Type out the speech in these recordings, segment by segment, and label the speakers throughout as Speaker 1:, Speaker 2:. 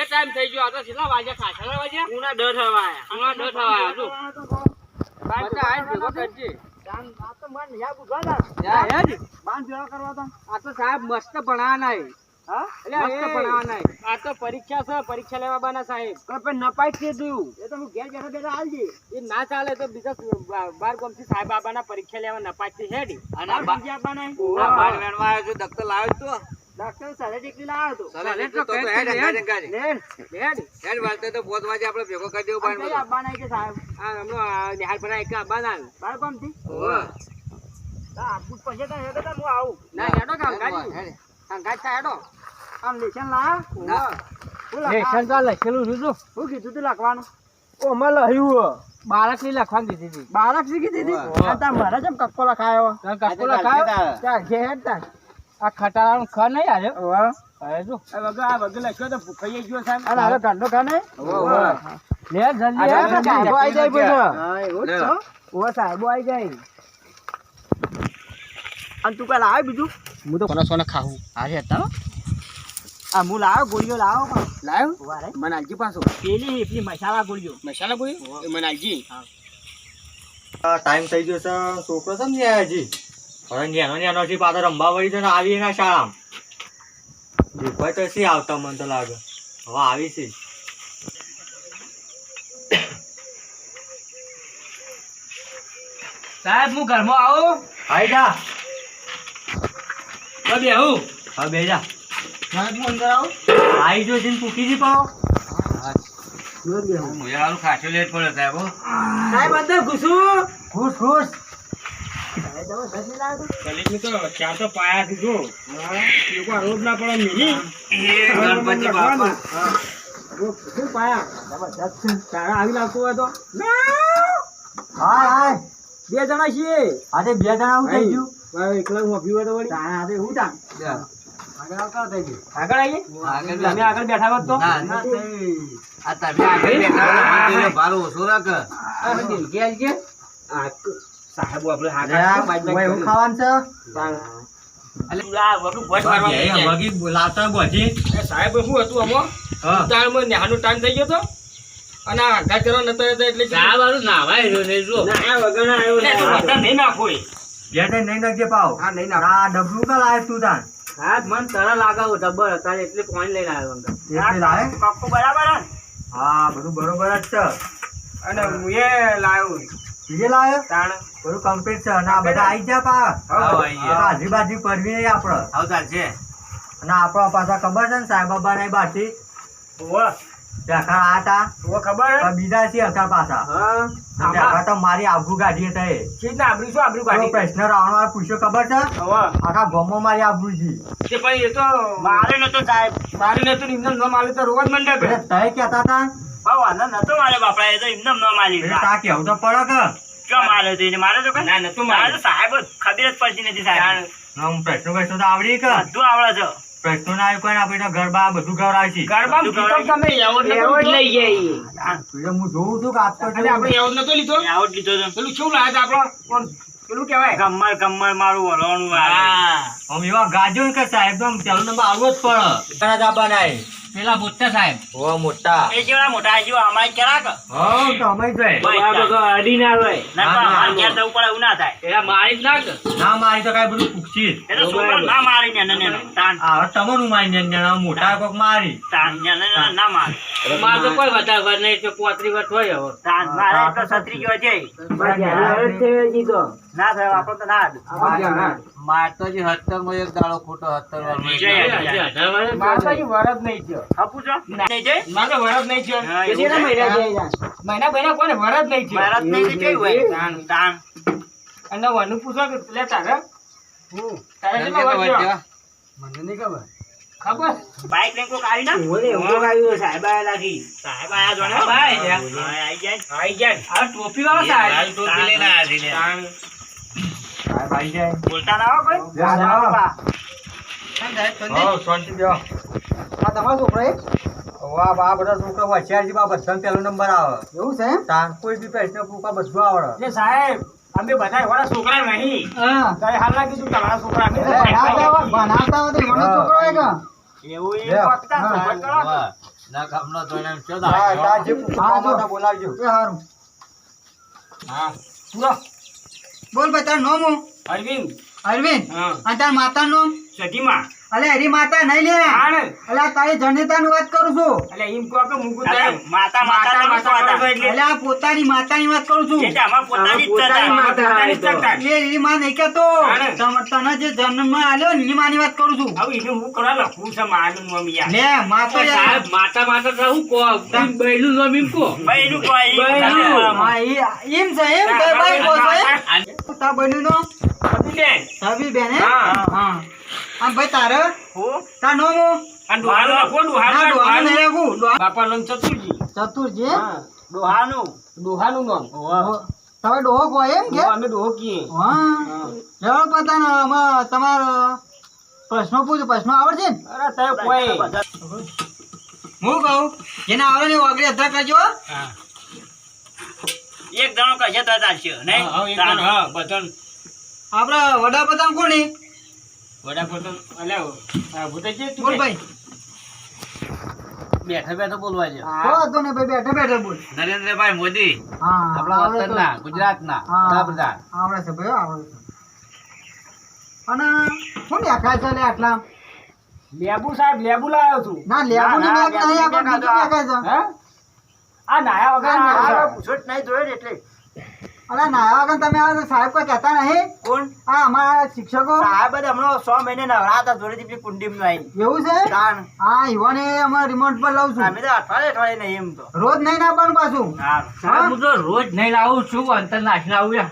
Speaker 1: Time થઈ ગયો
Speaker 2: આ તો કેટલા વાગ્યા કાઠા
Speaker 1: કરવા
Speaker 2: આ તો સાહેબ મસ્ત ભણાવવાના છે. છે. આ તો પરીક્ષા છે પરીક્ષા લેવા બાના સાહેબ.
Speaker 1: પણ નપાઈ છે તું. એ તો હું ઘેર બેઠા બેઠા હાલજે
Speaker 2: એ ના ચાલે તો બીજા બાર ગામથી સાહેબ બાબાના પરીક્ષા લેવા નપાસથી હેડી.
Speaker 1: અને બીજા. હા, બાર
Speaker 3: વેણવા આવ્યો છું, દફતર લાવ્યો છું.
Speaker 1: ડાક્ટર સાહેબ જેટલી લાવ્યો તો.
Speaker 3: તો તો
Speaker 2: તો
Speaker 3: હેડ,
Speaker 2: હેડ,
Speaker 3: હેડ, હેડ.
Speaker 2: હેડી.
Speaker 3: હેડ, વાળતે તો પોત વાગે આપણે ભેગો કરી દેવું બાર
Speaker 1: કઈ કે સાહેબ?
Speaker 2: આ હમણાં આ નિહાલ એક બાના
Speaker 1: બાર કોમથી
Speaker 3: ઓવે.
Speaker 1: હા આપવું જ પડશે તારે હું આવું.
Speaker 2: ના હેડો કામ
Speaker 3: હેડ,
Speaker 2: કાઢી
Speaker 3: હેડ.
Speaker 2: કામ કાઢતા હેડો.
Speaker 1: આમ લેશન લા
Speaker 3: ના.
Speaker 2: તો લખેલું રૂજો
Speaker 1: હું કીધું તું લખવાનું.
Speaker 2: ઓ માં લખ્યું બાળકની લખવાની દીધી હતી.
Speaker 1: બાળક મારા જેમ કક્કો લખાયો.
Speaker 2: કક્કો લખાયો?
Speaker 1: ત્યાં ઘે હેડ
Speaker 2: આ ખટારાનું ખ નહીં આવ્યો હવે જો.
Speaker 1: વગર આ વગર લખ્યો તો ભૂખાઈ ગયો સાહેબ અને હાલો ઘરનો ખાને
Speaker 2: ઓવે. લે જલ્દી
Speaker 1: આ
Speaker 2: હેડ,
Speaker 1: સાહેબો આઈ જાય પછી. સાહેબો અને તું પેલા આવે બીજું.
Speaker 2: હું તો કોના સોના ખાવું
Speaker 1: હારે હતા આ હું લાવ્યો ગોળીઓ લાવો પણ.
Speaker 2: લાવ્યો. મનાલજી પાછો.
Speaker 1: પેલી પેલી મસાલા ગોળીઓ.
Speaker 2: મસાલા ગોળીઓ એ મનાલજી
Speaker 3: ટાઈમ થઈ ગયો છે. છોકરો છે ને હજી હવે નેનો નેનો થી પાછો રમવા વળી છે ને આવી એના શાળામાં. દીપાઈ તો શી આવતા મને તો લાગે. હવે આવી છે.
Speaker 2: સાહેબ હું ઘરમાં આવું?
Speaker 3: આઈ જા.
Speaker 2: બે હું
Speaker 3: હવે બે જા.
Speaker 1: હું આવું
Speaker 3: આઈ જો જીન પૂકી જી
Speaker 1: બેહું.
Speaker 3: મુયાનું ખાસું લેટ પડે સાહેબ હો.
Speaker 1: સાહેબ અંદર ઘૂસું. તું?
Speaker 2: દલિતની તો ચાર તો પાયા થી જો. લોકો આ રોજ ના પડે
Speaker 3: ગણપતિ બાપા.
Speaker 2: શું પાયા?
Speaker 1: જબરદસ્ત છે.
Speaker 2: તારા આવી લાગતું હોય તો.
Speaker 3: હા હાય.
Speaker 1: બે જણા છીએ.
Speaker 3: આજે બે જણા આવું થઈ ગયું?
Speaker 2: એકલા હું અભી હોય તો વળી.
Speaker 1: તારા હાથે હું તાન?
Speaker 3: આગળ આવતા થઈ ગયું.
Speaker 2: આગળ આવીએ? તમે આગળ બેઠા હોત તો?
Speaker 3: ના, ના, આ તમે આગળ બેઠા છો, મંદિરે રાખ.
Speaker 2: દિલકી આવી ગયા. આ ક- સાહેબ આપણે
Speaker 3: ખાવાનું છે?
Speaker 2: સાહેબ શું હતું ટાઈમ થઈ ગયો તો? અને આ આઘાત કરવા નતો એટલે સાહેબ આનું નાવાય રહ્યો ને જો ના વગર ના આવ્યો નહીં નાખો
Speaker 3: નહીં નાખજે પાવ.
Speaker 2: હા નહીં
Speaker 3: આ ડબલું કા લાવે તું તાન?
Speaker 2: સાહેબ મન તરા લાગાવો ડબ્બર હતા એટલે પાણી લઈને આવ્યો અંદર
Speaker 3: એટલે લાવે?
Speaker 1: બરાબર હા
Speaker 3: બધું બરોબર જ છે.
Speaker 2: અને હું એ લાવ્યો
Speaker 3: બીજે લાવ્યો
Speaker 2: તાણ.
Speaker 3: બધું કમ્પ્લીટ છે. અને આ બધા આવી જા પા આજુબાજુ બાજી પડવી નહીં છે. અને આપણા પાછા ખબર છે ને સાંઈ બાબા ને બાથી
Speaker 2: ઓવા
Speaker 3: ત્યાં આ હતા.
Speaker 2: ખબર?
Speaker 3: બીજા છે હતા પાછા.
Speaker 2: હા.
Speaker 3: અને તો મારી આબરૂ કાઢી હતા એ
Speaker 2: ચીજ આબરૂ? શું આબરૂ કાઢી?
Speaker 3: પ્રશ્ન રાવણ પૂછ્યો ખબર છે? આખા ગામમાં મારી આબરૂ છે.
Speaker 2: તે પણ એ તો
Speaker 1: મારે નતો સાહેબ.
Speaker 2: મારે નતું ને ન માલે તો રોજ મંડપે
Speaker 3: એટલે તય કહેતા હતા?
Speaker 1: બહુ વાંધો નતો મારે બાપડા એ તો ન મારી
Speaker 3: તા કેવું તો પડે કે?
Speaker 1: ક્યાં મારે તો એને? મારે તો
Speaker 2: ના નતું
Speaker 1: મારે સાહેબ ખબર જ પડતી નથી સાહેબ.
Speaker 3: પ્રશ્નો તો આવડી કે?
Speaker 1: બધું આવડે છે.
Speaker 3: પ્રશ્નો ના કોઈ આપણે ગરબા બધું ગવડાવે છે.
Speaker 2: ગરબા ગીતો તમે એવોર્ડ નતો લીધો.
Speaker 3: એટલે હું જોઉં છું કે
Speaker 2: અને આપણે એવોર્ડ નતો લીધો?
Speaker 1: લીધો
Speaker 2: પેલું શું છે આપણો? પેલું કહેવાય.
Speaker 1: કમર કમર મારું વળવાનું
Speaker 2: હા.
Speaker 3: આમ એવા ગાજો ને કે સાહેબ નંબર આવવો જ પડે. ઘણા દાબા નાય
Speaker 2: પેલા મોટા સાહેબ.
Speaker 3: ઓ મોટા.
Speaker 1: એ જેવા મોટા આજો અમાય કેરાક
Speaker 3: હો તો અમે જોઈ
Speaker 2: અડી ના હોય.
Speaker 1: ના તો ઘેર જવું પડે એવું ના થાય.
Speaker 2: એ મારી જ
Speaker 3: ના મારી તો કાઈ બધું પૂછી
Speaker 1: એ તો સુપર ના મારી ને ને તાન.
Speaker 3: આ તમારું મારી ને ને મોટા કોક મારી.
Speaker 1: તાન ને ને ના મારે.
Speaker 2: માર તો કોઈ વધારે વર નહીં તો પોત્રી વર્ષ હોય હવે.
Speaker 1: તાન મારે તો છત્રી ગયો છે. ના થાય આપણો તો ના.
Speaker 3: મારતો જ. હત્તરમાં એક દાડો ખોટો હત્તર
Speaker 2: મારે તો હજી વરદ નહીં થયો.
Speaker 1: આપું છો? નહીં જઈ?
Speaker 2: મારે વરદ નહીં થયો. કેટલા મહિના થયા? મહિના મહિના કોને? વરદ નહીં થયો.
Speaker 1: મારા નહીં જઈ હોય?
Speaker 2: તાન.
Speaker 1: તાન
Speaker 2: અને વનુ પૂછો કે લે તારે? તારે કેટલા વાર થયો? ખબર.
Speaker 1: બાઈક લઈને કોક આવી ના સાહેબ આયા લાગી સાહેબ આયા જોડે ભાઈ આઈ જાય.
Speaker 2: આઈ ગયા આ ટોપી વાળો સાહેબ.
Speaker 1: ટોપી લઈને લે. બોલતા ના કોઈ?
Speaker 4: તમારો છોકરો?
Speaker 3: વાહ બધા છોકરા હોશિયારજી બા બધા પહેલો નંબર આવે.
Speaker 4: એવું છે
Speaker 3: તાન કોઈ બી પ્રશ્ન પૂછવા બધું આવડે.
Speaker 2: એટલે સાહેબ અમે બધા એવાના છોકરા નહીં.
Speaker 4: હા.
Speaker 2: તારે હાલ તમારા છોકરા.
Speaker 4: હોય- તો એવાનો છોકરો હોય
Speaker 2: એવું એ પકતા
Speaker 4: હા.
Speaker 3: બોલાવજો.
Speaker 4: એ
Speaker 2: હા. પૂરો.
Speaker 4: બોલ ભાઈ તારું નામ હું?
Speaker 2: અરવિંદ
Speaker 4: અરવિંદ
Speaker 2: હા
Speaker 4: અને તારા માતાનું નામ?
Speaker 2: સતીમાં
Speaker 4: અલે હરી માતા નહીં લે. અલે તારી જનતાની વાત કરું છું.
Speaker 2: અલે એમ કહો કે મુકુ તારે.
Speaker 1: માતા માતા
Speaker 2: માતા
Speaker 4: અલે આ પોતાની માતાની વાત કરું છું.
Speaker 1: એટલે અમાર પોતાની
Speaker 2: પોતાની માતા.
Speaker 4: એ એની માં નહીં કહેતો. તને જે જન્મ આલ્યો ને એની માની વાત કરું છું.
Speaker 2: હવે એને હું કરવા લખું છે માનું નામ
Speaker 4: લે માતા
Speaker 5: સાહેબ માતા માતા તો હું કહો? બૈલું નો એમ કો
Speaker 1: બૈલું કોઈ
Speaker 5: બૈરું.
Speaker 4: હા, એમ છે એમ કે ભાઈ કો છે તા બન્યું નો
Speaker 2: બેન
Speaker 4: સબી બેન હા.
Speaker 2: હા.
Speaker 4: હા આમ ભાઈ તારે?
Speaker 1: હું?
Speaker 4: તાર નો હું?
Speaker 2: અને ડોહાનું? લખો, ડોહાનું
Speaker 4: ના, ડોહાનું નહીં. ડોહા-
Speaker 2: બાપાનું નામ ચતુરજી.
Speaker 4: ચતુરજી?
Speaker 2: હા
Speaker 1: ડોહાનું.
Speaker 2: ડોહાનું નામ.
Speaker 4: તમે ડોહો કહો એમ કે?
Speaker 2: અમે ડોહો કીએ.
Speaker 4: હા. લેવડો પતા ને આમાં તમારો પ્રશ્નો પૂછો. પ્રશ્નો આવડશે ને?
Speaker 2: અરે તે કોઈ
Speaker 4: હું કહું? જેને આવડે ને ઓગળી અધા કરજો હો.
Speaker 1: એક જણો કશે તો ચાલશે, નહીં?
Speaker 2: હા, બધા
Speaker 4: આપડા વડાપ્રધાન કોની
Speaker 2: વડાપ્રધાન અલ્યા આ ભૂતાજી તું
Speaker 4: બોલ ભાઈ.
Speaker 1: બેઠા બેઠા બોલવા છે.
Speaker 4: હો. તો ને ભાઈ બેઠા બેઠા બોલ.
Speaker 1: નરેન્દ્રભાઈ મોદી
Speaker 4: હા
Speaker 1: આપણા વતનના, ગુજરાતના વડાપ્રધાન.
Speaker 4: આવડે છે ભાઈ આવડે છે. અને શું દેખાય છે લે આટલા?
Speaker 2: લેબુ સાહેબ લેબુ લાવ્યો છું.
Speaker 4: ના
Speaker 1: ના, લેબુ
Speaker 4: નહીં
Speaker 1: નહીં
Speaker 4: આપણે દેખાય છે.
Speaker 2: આ નાયા વગર
Speaker 1: પૂછો જ નહીં જોયો ને એટલે.
Speaker 4: અલા નાયા વગર તમે આ સાહેબ કોઈ કહેતા નહીં
Speaker 1: કોણ?
Speaker 4: આ અમારા શિક્ષકો
Speaker 1: સાહેબ જ હમણાં સો મહિને નવરા હતા જોડેથી પેલી કુંડીમાં આવીને.
Speaker 4: એવું છે
Speaker 1: કારણ
Speaker 4: હા યુવાને અમારા રિમોટ પર લાવું છું
Speaker 1: અમે તો અઠવાડિયે અઠવાડિયે નહીં એમ તો.
Speaker 4: રોજ નહીં નાખવાનું પાછું
Speaker 1: હા.
Speaker 5: હું તો રોજ નહીં લાવું છું અંતર નાખી લાવું યાર.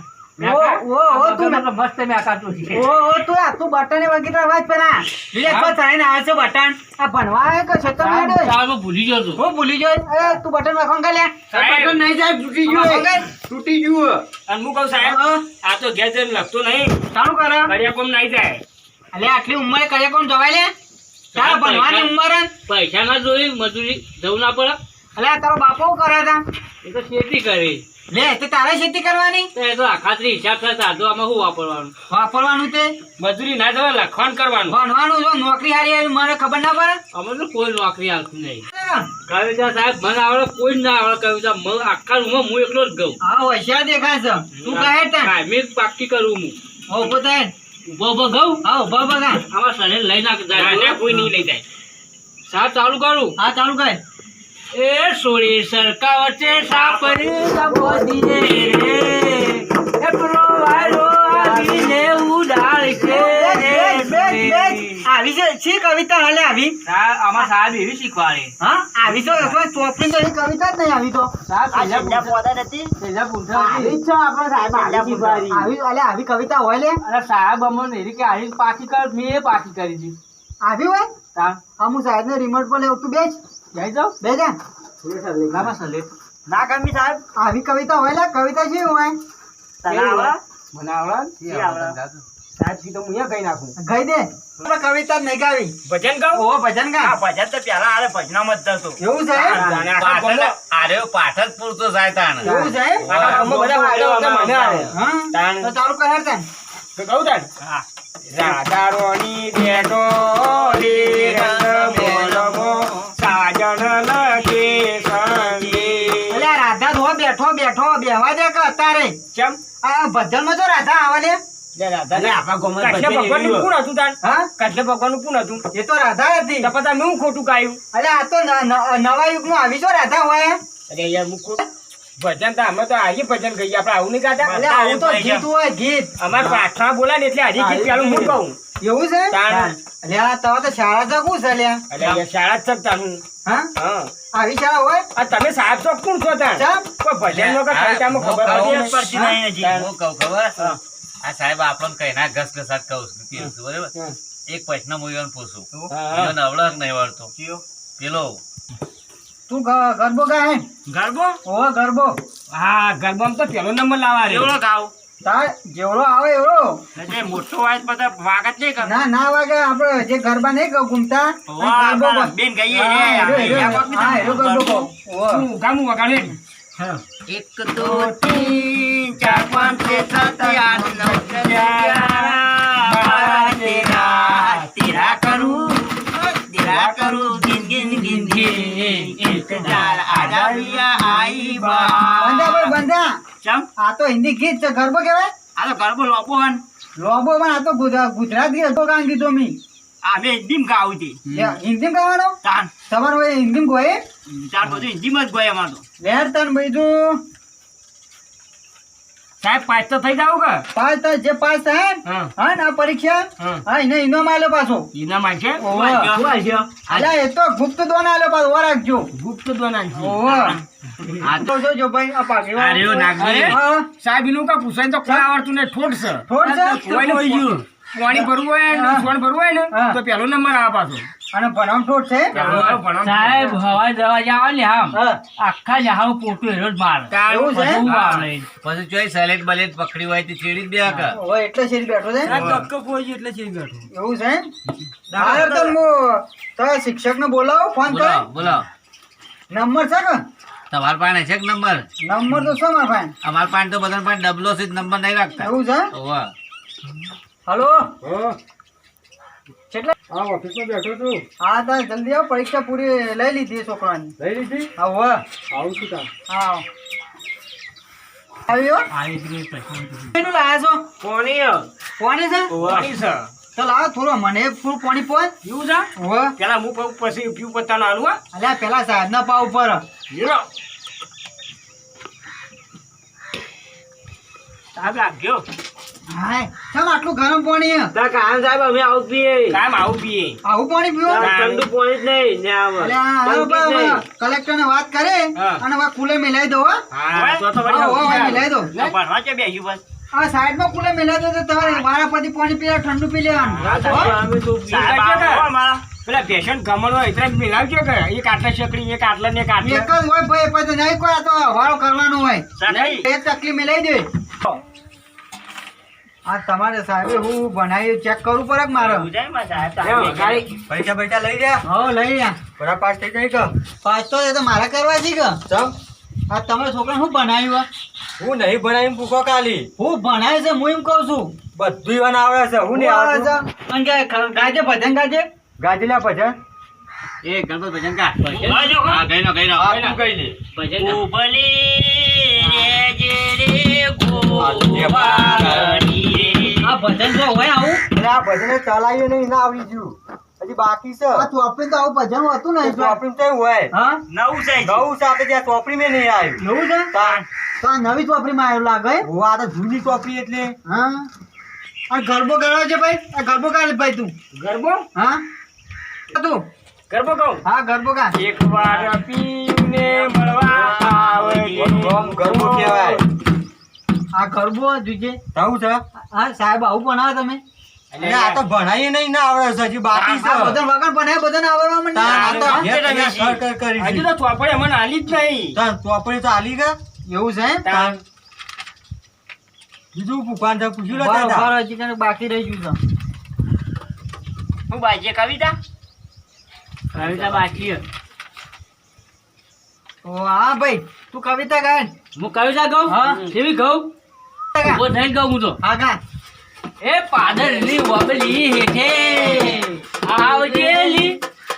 Speaker 4: તૂટી ગયું
Speaker 2: અને હું કહું સાહેબ આ તો ઘેર જઈને લખતો નહીં.
Speaker 4: સારું કરે?
Speaker 2: કર્યા નહીં જાય
Speaker 4: અલે આટલી ઉંમરે કરે કોણ જવાય લે. તારા ભણવાની ઉંમર.
Speaker 5: પૈસા ના જોઈ મજૂરી જવું ના પડે.
Speaker 4: અલે તારો બાપો કરે તા
Speaker 5: એ તો ખેતી કરી.
Speaker 4: લે તે તારે ખેતી કરવાની?
Speaker 5: તો એ તો આખાત્રી હિસાબ થતા તો આમાં શું વાપરવાનું?
Speaker 4: વાપરવાનું તે?
Speaker 2: મજૂરી ના જવા લખવાનું કરવાનું.
Speaker 4: ભણવાનું જો નોકરી હારી હારી મને ખબર ના પડે?
Speaker 5: અમે તો કોઈ નોકરી આવતી નહીં. કવિતા સાહેબ મને આવડે કોઈ જ ના આવડે કવિતા. આખા રૂમમાં હું એકલો જ ગઉં.
Speaker 4: હા હોશિયાર દેખાય છે. તું કહે તને.
Speaker 5: મેં પાકી કરું હું. ઊભો ઊભો ગઉં?
Speaker 4: હા ઊભા ઊભા.
Speaker 5: આમાં શરીર લઈ નાખ
Speaker 2: કોઈ નહીં લઈ જાય.
Speaker 5: સાહેબ ચાલુ કરું.
Speaker 4: હા ચાલુ કર.
Speaker 5: એ સોળી સરકા વચ્ચે સાપરી બોધીએ રે. એ પેલો આવીને
Speaker 4: ઉડાળ કે. આવી છે શી કવિતા હાલે આવી?
Speaker 5: આમાં સાહેબ એવી શીખવાડે.
Speaker 4: હા? આવી તો ચોપડી તો કવિતા જ નહીં આવી તો. આવી છે આપણે સાહેબ આવી શીખવાડી. આવી અલે આવી કવિતા હોય લે.
Speaker 5: અરે સાહેબ અમને એરી કે આવી પાકી કર મેં પાકી કરી દીધી
Speaker 4: આવી હોય? હા. હું સાહેબ ને રિમોટ પર લેવું તું બેસ.
Speaker 5: જઈ જાઓ
Speaker 4: બે જા
Speaker 5: લાંબા સલે
Speaker 1: ના ગમી સાહેબ.
Speaker 4: આવી કવિતા હોય લે કવિતા શી હોય?
Speaker 1: તને આવડે?
Speaker 2: મને આવડે?
Speaker 1: શી આવડે?
Speaker 2: સાહેબ કીધું હું અહીંયા નાખું.
Speaker 4: ગઈ દે. કવિતા નહીં ગાવી.
Speaker 2: ભજન ગાઉં
Speaker 4: ઓ ભજન ગા
Speaker 1: ભજન તો પહેલા આરે ભજનામાં જ જતો.
Speaker 4: એવું છે?
Speaker 2: અને આખા ગામમાં-
Speaker 4: એવું છે?
Speaker 2: આખા બધા વાળો મને આવે. તાણ.
Speaker 4: તો ચાલુ કર તને
Speaker 2: તો કહું તાણ?
Speaker 1: હા.
Speaker 2: રાધારોની બેટો
Speaker 4: છો રાધા હોય
Speaker 2: અરે યાર હું ખોટું? ભજન તો અમે તો હાજી ભજન કહીએ આપડે આવું નહીં ગાતા?
Speaker 4: આવું તો ગીત હોય ગીત.
Speaker 2: અમારે પ્રાર્થના બોલા ને એટલે હજી ગીત પેલું હું કહું?
Speaker 4: એવું છે?
Speaker 2: તાણ.
Speaker 4: અલે આ તમે તો શાળા જગું છે લ્યા?
Speaker 2: અરે શાળા જ શકતા હું?
Speaker 4: આવી શાળા હોય?
Speaker 2: આ તમે સાહેબ તો કોણ છો
Speaker 4: ચમ
Speaker 2: કોઈ ભજન નો કે કવિતામાં ખબર પડતી
Speaker 1: પડતી નહીં હજી.
Speaker 6: હું કહું ખબર? આ સાહેબ આપણને કઈ ના ઘસ ઘસાટ કહું છું. કહું છું, બરાબર? એક પ્રશ્ન હું એને પૂછું.
Speaker 2: હા.
Speaker 6: મને નહીં વળતો? પેલો.
Speaker 4: તું ગરબો ગાય?
Speaker 2: ગરબો?
Speaker 4: ઓ ગરબો.
Speaker 2: હા ગરબામાં તો પેલો નંબર લાવા રે
Speaker 6: કેવડો ગાવ.
Speaker 4: તાર જેવડો આવે એવડો.
Speaker 2: એટલે મોટો હોય તો બધા વાગત નહીં કરે
Speaker 4: ના ના વાગે આપણે જે ગરબા નહીં કહું ઘૂમતા બન-
Speaker 2: ગઈએ ગામું વગાડે. એક દો તીન ચાર પાંચ છ સાત આઠ નવ
Speaker 4: આ તો હિન્દી ગીત છે ગરબો કેવાય
Speaker 2: આ તો ગરબો લોપો હન.
Speaker 4: લોબો પણ આ તો ગુજરાતી હતો કાં કીધું મી.
Speaker 2: આ મેં હિન્દીમાં ગાવું હતી
Speaker 4: હિન્દી ગાવાનો?
Speaker 2: તાન.
Speaker 4: તમારું ગોય?
Speaker 2: બધું હિન્દીમાં જ ગોય અમાર
Speaker 4: લેર તન બીજું.
Speaker 2: સાહેબ પાસ તો થઈ જાવ કે?
Speaker 4: પાસ તો જે પાસ સાહેબ
Speaker 2: હા.
Speaker 4: હા ને આ પરીક્ષા?
Speaker 2: હા.
Speaker 4: એને ઇનામ આલ્યો પાછો.
Speaker 2: ઇનામ છે?
Speaker 4: ઓવે. એ તો ગુપ્ત દોન આલ્યો પાછો ઓ રાખજો.
Speaker 2: ગુપ્ત દ્વાના છે
Speaker 4: ઓવે.
Speaker 2: આ
Speaker 4: તો જોજો ભાઈ આ પાઘડી
Speaker 2: આ રહ્યો નાગજી. સાહેબ એનું કા પૂછાય તો કોઈ આવડતું ને? કોઈ ગયું પાણી ભરવું હોય ને સોણ ભરવું હોય ને તો પેલો નંબર આ પાછો.
Speaker 4: અને ભણવાનું ઠોઠ છે?
Speaker 5: સાહેબ હવા જવા જાવ ને આમ. આખા જહાવ પોટું જ મારે
Speaker 4: એવું છે?
Speaker 2: હા.
Speaker 6: પછી પકડી હોય તો ચેડી જ બે કે
Speaker 4: એટલે શેરી બેઠો છે
Speaker 2: સાહેબ,
Speaker 4: એવું છે હાલો તો હું તો શિક્ષક ને બોલાવો ફોન
Speaker 6: બોલો
Speaker 4: કરે નંબર છે કે?
Speaker 6: તમાર પાસે છે કે નંબર?
Speaker 4: નંબર તો શું મારા પાસે?
Speaker 6: અમાર પાસે તો બધા પાસે ડબલો છે નંબર નહીં રાખતા.
Speaker 4: એવું છે? હલો? કેટલા હા ઓફિસમાં બેઠો છું. હા તા જલ્દી આવો પરીક્ષા પૂરી લઈ લીધી છોકરાની.
Speaker 3: લઈ લીધી?
Speaker 4: હા હોવે.
Speaker 3: આવું છું કામ
Speaker 4: હા. આવ્યો?
Speaker 5: આવી
Speaker 4: એનું લાયા છો?
Speaker 2: કોની
Speaker 4: કોની છે?
Speaker 2: કોની છે.
Speaker 4: તો લાવો થોડો મને ફૂલ પાણી પોન
Speaker 2: એવું છે?
Speaker 4: હોવે.
Speaker 2: પેલા હું પાઉં પછી પીવું પત્તાનું આલુ હા.
Speaker 4: અલ્યા પેલા સાહેબ ના પાવ ઉપર
Speaker 2: સાહેબ લાગ્યો
Speaker 4: હાય કેમ આટલું ગરમ પાણી હે?
Speaker 2: કામ આવું પીએ.
Speaker 4: આવું પાણી પીવો?
Speaker 2: ઠંડુ
Speaker 4: અલ્યા હાલો ભાઈ, હવે કલેક્ટર ને વાત કરે અને હવે કુલે મિલાઈ દો હો.
Speaker 2: હા તો તો
Speaker 4: મિલાઈ દો.
Speaker 2: ભણવા છે બેસી બસ.
Speaker 4: આ સાઈડમાં કુલે મિલાઈ દો તો તમારે વારા પછી પાણી પીવા ઠંડુ પી લેવાનું
Speaker 2: મારા પેલા પેશન્ટ ગમણ હોય એટલે મિલાવજો કે એક આટલા ચકડી એક આટલા ને એક
Speaker 4: એક જ હોય ભાઈ પછી નહીં કોઈ આ તો વાળો કરવાનો હોય.
Speaker 2: નહીં.
Speaker 4: એક તકલી મિલાઈ દે. આ તમારે સાહેબ હું બનાવી ચેક કરવું પડે કે મારે?
Speaker 3: પૈસા પૈસા લઈ જા.
Speaker 4: હો લઈ જા.
Speaker 3: બરા પાસ થઈ જાય કે?
Speaker 4: પાસ તો એ તો મારા કરવા છે કે? આ તમારા છોકરા શું બનાવ્યું
Speaker 3: હું નહીં ભણાવી પૂછો કાલી
Speaker 4: હું ભણાય છે હું એમ કહું છું.
Speaker 3: બધું ઈવન આવડે છે હું નહીં આવડતું
Speaker 4: અને કે ખ- ગાજે ભજન ગાજે
Speaker 3: ગાજલ્યા ભજન?
Speaker 6: એ ગણપત ભજન કા
Speaker 5: ભજન?
Speaker 6: હા ગઈ નો ગઈ નો
Speaker 3: આ તું કઈ લે.
Speaker 5: ભજન.
Speaker 2: ઉબલી રેજે રે
Speaker 3: ગોવાળની
Speaker 5: આ ભજન જો હોય આવું.
Speaker 3: એટલે આ ભજને ચલાવીએ નહીં ના આવડી ગયું. હજી બાકી છે.
Speaker 4: આ ચોપડી તો આવું ભજન હતું ને
Speaker 3: ચોપડી તો હોય.
Speaker 4: હા?
Speaker 2: નવું છે.
Speaker 3: નવું છે આપણે ત્યાં ચોપડી મેં નહીં આવ્યું.
Speaker 4: નવું છે? તો. આ નવી ચોપડીમાં આવ્યું લાગે?
Speaker 3: હું આ તો જૂની ચોપડી એટલે.
Speaker 4: હા? આ ગરબો ગાળો છે ભાઈ? આ ગરબો ગાળ ભાઈ તું.
Speaker 2: ગરબો?
Speaker 4: હા? તું.
Speaker 2: ગરબો કહું
Speaker 4: હા ગરબો ગા
Speaker 2: એક વાર પીને મળવા
Speaker 3: આવે ગરબો કહેવાય.
Speaker 4: આ ગરબો જોજે
Speaker 3: આવું છે?
Speaker 4: હા સાહેબ આવું બનાવો તમે.
Speaker 3: એટલે આ તો ભણાઈએ નહીં ના આવડે છે હજી બાકી છે.
Speaker 4: બધા વગર બનાવ્યા બધાને આવડવા
Speaker 3: તાન આ તો
Speaker 4: માંડ્યા.
Speaker 3: કર કર કરી
Speaker 2: હજુ તો ચોપડે અમને આલી જ નહીં.
Speaker 3: તાન ચોપડી તો આલી ગયા
Speaker 4: એવું છે એમ?
Speaker 3: બીજું પૂછવાનું છે? પૂછ્યું લે
Speaker 4: બરાબર, હજી કંઈક બાકી રહી ગયું છે.
Speaker 2: હું બાજે કવિતા?
Speaker 5: કવિતા બાકી
Speaker 4: ઓ હા ભાઈ તું કવિતા ગાય
Speaker 5: હું કવિતા કહું
Speaker 4: હા.
Speaker 5: કેવી કહું
Speaker 4: ગા.
Speaker 5: ઊભો થઈને કહું હું તો
Speaker 4: હા
Speaker 5: એ પાદરની વબલી હેઠે. આવજેલી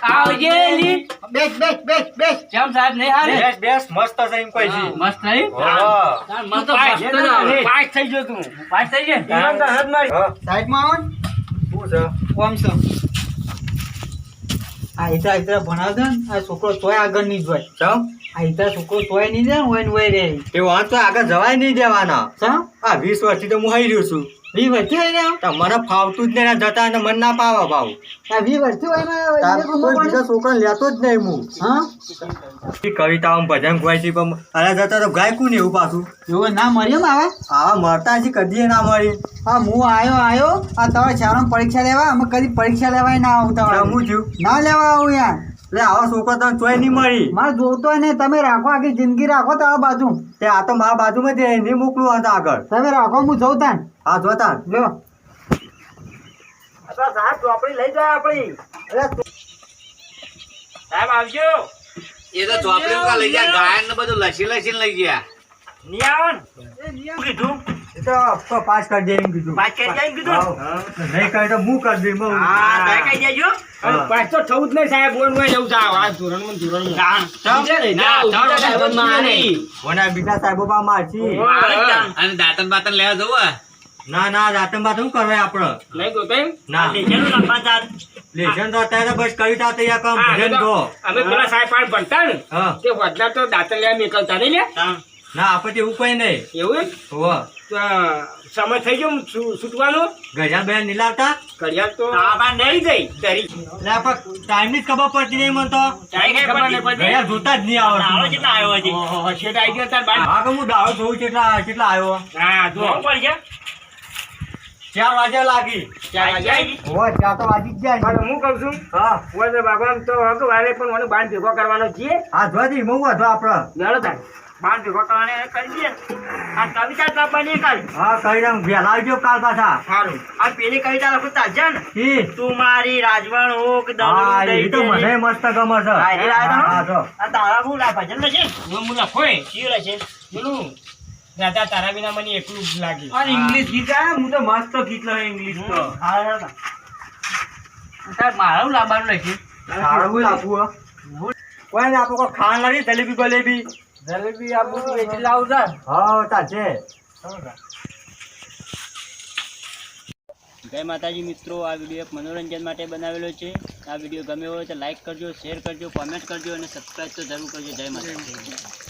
Speaker 5: આવજેલી.
Speaker 4: બેસ બેસ બેસ બેસ.
Speaker 5: સાહેબ નહીં હારે
Speaker 3: બેસ બેસ મસ્ત છે એમ કહી છે
Speaker 5: મસ્ત નહીં
Speaker 3: હા.
Speaker 5: મસ્ત મસ્ત જ આવે.
Speaker 2: પાસ થઈ ગયો તું.
Speaker 5: પાસ થઈ જાય
Speaker 2: ઈરાન તો હદ મારી.
Speaker 3: હા,
Speaker 4: સાઈડમાં આવો
Speaker 3: શું છે?
Speaker 4: ઓમ છે. આ ઈતરા ઈતરા ભણાવતો આ છોકરો તોય આગળ નહીં જોય.
Speaker 3: ચમ?
Speaker 4: આ ઈતરા છોકરો તોય નહીં જાય ને હોય હોય રે.
Speaker 3: એ વાંચ આગળ જવાય નહીં દેવાના.
Speaker 4: ચમ
Speaker 3: આ વીસ વર્ષથી તો હું હાઈ રહ્યો છું.
Speaker 4: વી વર્ષથી હોય ને આમ?
Speaker 3: ફાવતું જ નહીં જતા મન ના પાવા ભાવ.
Speaker 4: આ વી વર્ષથી હોય ને
Speaker 3: તાર
Speaker 4: એને ગુમો
Speaker 3: કોઈ બીજા છોકરા લેતો જ નહીં હું.
Speaker 4: હા?
Speaker 3: એ ભજન છે પણ અરે જતા તો ગાય ને એવું પાછું?
Speaker 4: એવું ના મળ્યું આવા?
Speaker 3: આવા મળતા હજી કદી ના મળી.
Speaker 4: હા હું આયો આયો. આ તમારે શાળામાં પરીક્ષા લેવા? અમે કદી પરીક્ષા લેવાય ના આવું તમારે.
Speaker 3: હું છું
Speaker 4: ના લેવા આવું યાર.
Speaker 3: એટલે આવા છોકરો તને ચોય નહીં મળી.
Speaker 4: મારે જોતો ને તમે રાખો આખી જિંદગી રાખો તો આ બાજુ.
Speaker 3: તે આ તો મારા બાજુમાં છે નહીં મોકલું હતા આગળ.
Speaker 4: તમે રાખો હું જઉં તાન.
Speaker 3: હા
Speaker 4: લ્યો સાહેબ ચોપડી લઈ જાય આપણી.
Speaker 2: સાહેબ આવજો.
Speaker 6: એ તો ચોપડી લઈ ગયા ગાયન ને બધું લસી લસી લઈ ગયા.
Speaker 2: નહીં આવો ને શું કીધું?
Speaker 3: એ તો તો પાસ કરી દે એમ કીધું.
Speaker 2: પાંચ કરી જાય એમ કીધું?
Speaker 3: નહીં કરે તો હું કરી દઈશ હા
Speaker 2: તમે કહી દેજો.
Speaker 3: હા.
Speaker 2: તો થવું જ નહીં સાહેબ બોલમાં જવું જાવ આ ધોરણમાં ધોરણમાં. ધોરણ સાહેબમાં
Speaker 3: બીજા સાહેબો પા મારશી
Speaker 6: અને દાંતન બાતન લેવા જવું
Speaker 3: ના ના દાંતન બાત શું આપડે? આપણે
Speaker 2: નહીં તો તેમ?
Speaker 3: ના.
Speaker 2: લાંબા
Speaker 3: તો અત્યારે બસ તા તૈયાર કામ. ભજન તો
Speaker 2: તો- અમે પેલા સાહેબ પાસે ભણતા ને. તે તો દાંતણ લેવા નીકળતા નહીં લે
Speaker 3: ના આપણે એવું કઈ નહીં.
Speaker 2: એવું? સમય થઈ ગયો છૂટવાનો?
Speaker 3: ગજા બેન નહીં લાવતા
Speaker 2: તો નહીં ગઈ
Speaker 3: એટલે આપણે ટાઈમની ખબર પડતી નહીં મને તો. જોતા જ નહીં આવડતું
Speaker 2: કેટલા આવ્યો હજી? શેઠ આવી ગયો તાર
Speaker 3: હા હું દાવો જોઉં કેટલા કેટલા આવ્યો?
Speaker 2: હા, જો.
Speaker 3: ચાર વાગે લાગી.
Speaker 2: ચાર વાગ્યા આવી?
Speaker 3: ચાર તો વાગી જ
Speaker 2: પણ હું કહું છું
Speaker 3: હા.
Speaker 2: ઓય તો ભગવાન તો હક વારે પણ મને બાંધ ભેગો કરવાનો છે
Speaker 3: હા જોતી બહુ હતો આપણે
Speaker 2: ચાલો તાર. બાણ ભેગો કરી દે આ કવિતા લાવવાની કાલ
Speaker 3: હા કહી વહેલા આવજો કાલ પાછા.
Speaker 2: સારું. આ પેલી કવિતા લખું તાજા ને તું મારી રાજવણ હોક
Speaker 3: હા એ તો મને મસ્ત ગમે છે.
Speaker 2: હા, એ લાવ્યો તો? આ તારા હું લા ભજન લખે હું હું લખો એ લખે પેલું દાદા તારા વિના મને એકલું જ લાગે.
Speaker 3: અને ઇંગ્લિશ ગીત આ? હું તો મસ્ત ગીત લખે ઇંગ્લિશ તો.
Speaker 5: સાહેબ મારું લાવવાનું લખ્યું.
Speaker 3: સારું આપવું હો. કોઈ ને આપણે કોઈ ખાણ લાવી જલેબી બલેબી
Speaker 4: જલેબી આપું છું વેચી લાવું સર
Speaker 3: હા ચાલશે
Speaker 1: જય માતાજી મિત્રો આ વીડિયો એક મનોરંજન માટે બનાવેલો છે. આ વીડિયો ગમ્યો હોય તો લાઈક કરજો શેર કરજો કોમેન્ટ કરજો અને સબસ્ક્રાઈબ તો જરૂર કરજો. જય માતાજી.